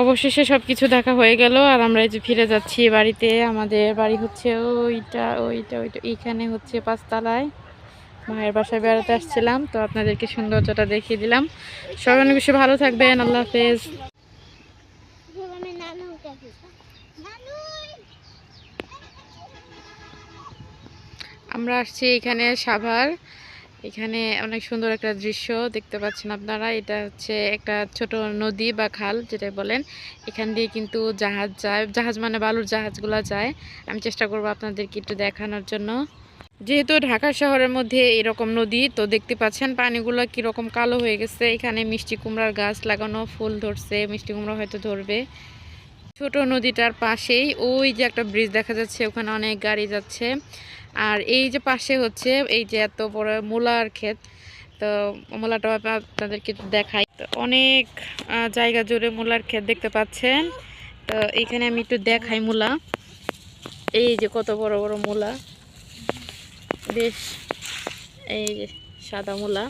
অবশেষে সব কিছু দেখা হয়ে গেল আর আমরা এই যে ফিরে যাচ্ছি বাড়িতে। আমাদের বাড়ি হচ্ছে ওইটা ওইটা ওইটা, এইখানে হচ্ছে পাঁচতলায়। মায়ের বাসায় বেড়াতে আসছিলাম, তো আপনাদেরকে সৌন্দর্যটা দেখিয়ে দিলাম। সবাই অনেক বেশি ভালো থাকবেন, আল্লাহ হাফেজ। আমরা আসছি এখানে সাভার। এখানে অনেক সুন্দর একটা দৃশ্য দেখতে পাচ্ছেন আপনারা। এটা হচ্ছে একটা ছোট নদী বা খাল যেটা বলেন। এখান দিয়ে কিন্তু জাহাজ যায়। জাহাজ মানে বালুর জাহাজগুলো যায়। আমি চেষ্টা করব আপনাদেরকে একটু দেখানোর জন্য। যেহেতু ঢাকা শহরের মধ্যে এরকম নদী, তো দেখতে পাচ্ছেন পানিগুলো কীরকম কালো হয়ে গেছে। এখানে মিষ্টি কুমড়ার গাছ লাগানো, ফুল ধরছে, মিষ্টি কুমড়া হয়তো ধরবে। ছোট নদীটার পাশেই ওই যে একটা ব্রিজ দেখা যাচ্ছে, ওখানে অনেক গাড়ি যাচ্ছে। আর এই যে পাশে হচ্ছে এই যে এত বড় মূলার ক্ষেত, তো মূলাটা আপনাদেরকে দেখাই। তো অনেক জায়গা জুড়ে মূলার ক্ষেত দেখতে পাচ্ছেন। তো এখানে আমি একটু দেখাই মূলা। এই যে কত বড় বড় মূলা। বেশ, এই যে সাদা মূলা।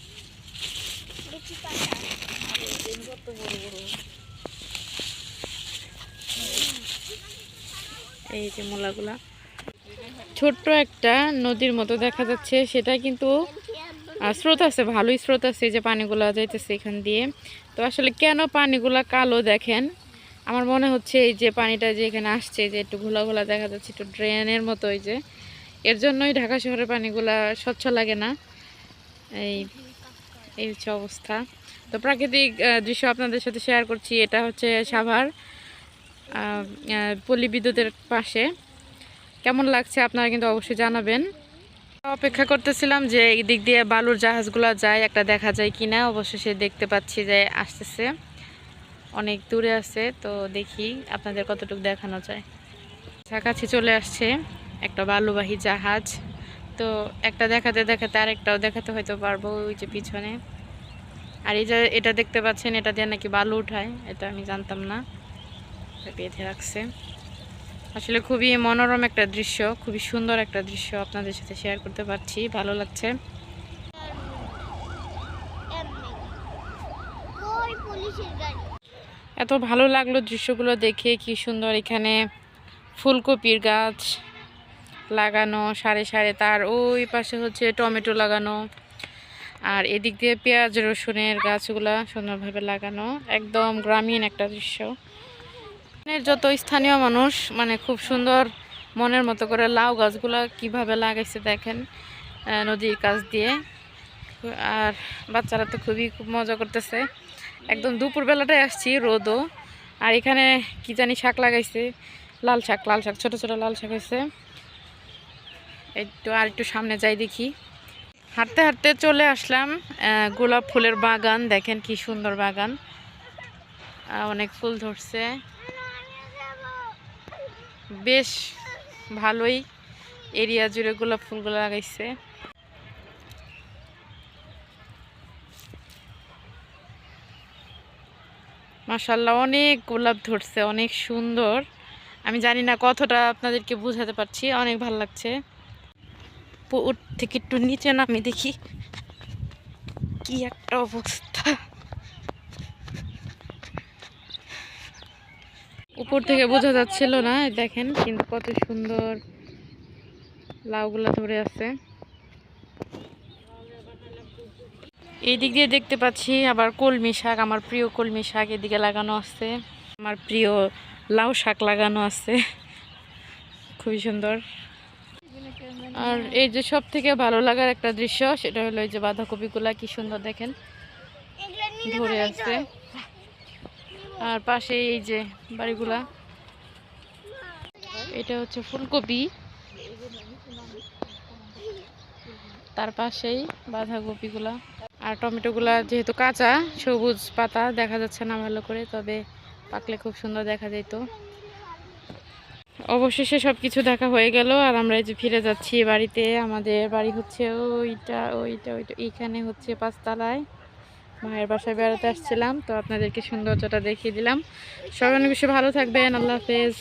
এই যে মূলাগুলা। ছোট্ট একটা নদীর মতো দেখা যাচ্ছে। সেটা কিন্তু স্রোত আছে, ভালোই স্রোত আছে যে পানিগুলো যাইতেছে এখান দিয়ে। তো আসলে কেন পানিগুলা কালো দেখেন? আমার মনে হচ্ছে এই যে পানিটা যে এখানে আসছে, যে একটু ঘোলা ঘোলা দেখা যাচ্ছে, একটু ড্রেনের মতো এই যে। এর জন্যই ঢাকা শহরের পানিগুলা স্বচ্ছ লাগে না। এই এই হচ্ছে অবস্থা। তো প্রাকৃতিক দৃশ্য আপনাদের সাথে শেয়ার করছি। এটা হচ্ছে সাভার পল্লী বিদ্যুতের পাশে। কেমন লাগছে আপনারা কিন্তু অবশ্যই জানাবেন। অপেক্ষা করতেছিলাম যে এই দিক দিয়ে বালুর জাহাজগুলো যায়, একটা দেখা যায় কিনা। অবশেষে দেখতে পাচ্ছি যে আসতেছে। অনেক দূরে আছে, তো দেখি আপনাদের কতটুকু দেখানো যায়। কাছাকাছি চলে আসছে একটা বালুবাহী জাহাজ। তো একটা দেখাতে দেখাতে আরেকটাও দেখাতে হয়তো পারব ওই যে পিছনে। আর এই যে এটা দেখতে পাচ্ছেন, এটা দিয়ে নাকি বালু উঠায়, এটা আমি জানতাম না। বেঁধে রাখছে। আসলে খুবই মনোরম একটা দৃশ্য, খুবই সুন্দর একটা দৃশ্য আপনাদের সাথে শেয়ার করতে পারছি, ভালো লাগছে। এত ভালো লাগল দৃশ্যগুলো দেখে, কি সুন্দর এখানে ফুলকপির গাছ লাগানো, সারে সারে তার ওই পাশে হচ্ছে টমেটো লাগানো, আর এদিক দিয়ে পেঁয়াজ রসুনের গাছগুলা সুন্দরভাবে লাগানো, একদম গ্রামীণ একটা দৃশ্য। এখানের যত স্থানীয় মানুষ মানে খুব সুন্দর মনের মতো করে লাউ গাছগুলা কীভাবে লাগাইছে দেখেন নদীর কাছ দিয়ে। আর বাচ্চারা তো খুবই খুব মজা করতেছে। একদম দুপুর বেলাটায় আসছি রোদও। আর এখানে কি জানি শাক লাগাইছে, লাল শাক লাল শাক, ছোট ছোট লাল শাক হয়েছে। একটু আর একটু সামনে যাই দেখি। হাঁটতে হাঁটতে চলে আসলাম গোলাপ ফুলের বাগান। দেখেন কি সুন্দর বাগান। অনেক ফুল ধরছে। বেশ ভালোই এরিয়া জুড়ে গোলাপ ফুলগুলো লাগাইছে। মাশাল্লাহ অনেক গোলাপ ধরছে, অনেক সুন্দর। আমি জানি না কতটা আপনাদেরকে বোঝাতে পারছি, অনেক ভালো লাগছে। উপর থেকে একটু নিচে নামি দেখি। কি একটা অবস্থা। উপর থেকে বোঝা যাচ্ছিল না দেখেন কিন্তু কত সুন্দর লাউগুলা ধরে আছে। এই দিক দিয়ে দেখতে পাচ্ছি আবার কলমি শাক, আমার প্রিয় কলমি শাক এদিকে লাগানো আছে। আমার প্রিয় লাউ শাক লাগানো আছে। খুবই সুন্দর। আর এই যে সব থেকে ভালো লাগার একটা দৃশ্য, সেটা হলো এই যে বাঁধাকপিগুলা কি সুন্দর দেখেন। ধরে আছে। আর পাশে এই যে বাড়িগুলা। এটা হচ্ছে ফুলকপি। তার পাশেই বাঁধাকপিগুলা। আর টমেটোগুলা যেহেতু কাঁচা, সবুজ পাতা, দেখা যাচ্ছে না ভালো করে, তবে পাকলে খুব সুন্দর দেখা যেত অবশেষে সব কিছু দেখা হয়ে গেল, আর আমরা এই যে ফিরে যাচ্ছি বাড়িতে। আমাদের বাড়ি হচ্ছে ওইটা ওইটা ওইটা। এইখানে হচ্ছে পাঁচতলায়। মায়ের বাসায় বেড়াতে আসছিলাম, তো আপনাদেরকে সৌন্দর্যটা দেখিয়ে দিলাম। সবাই অনেক বেশি ভালো থাকবেন, আল্লাহ হাফেজ।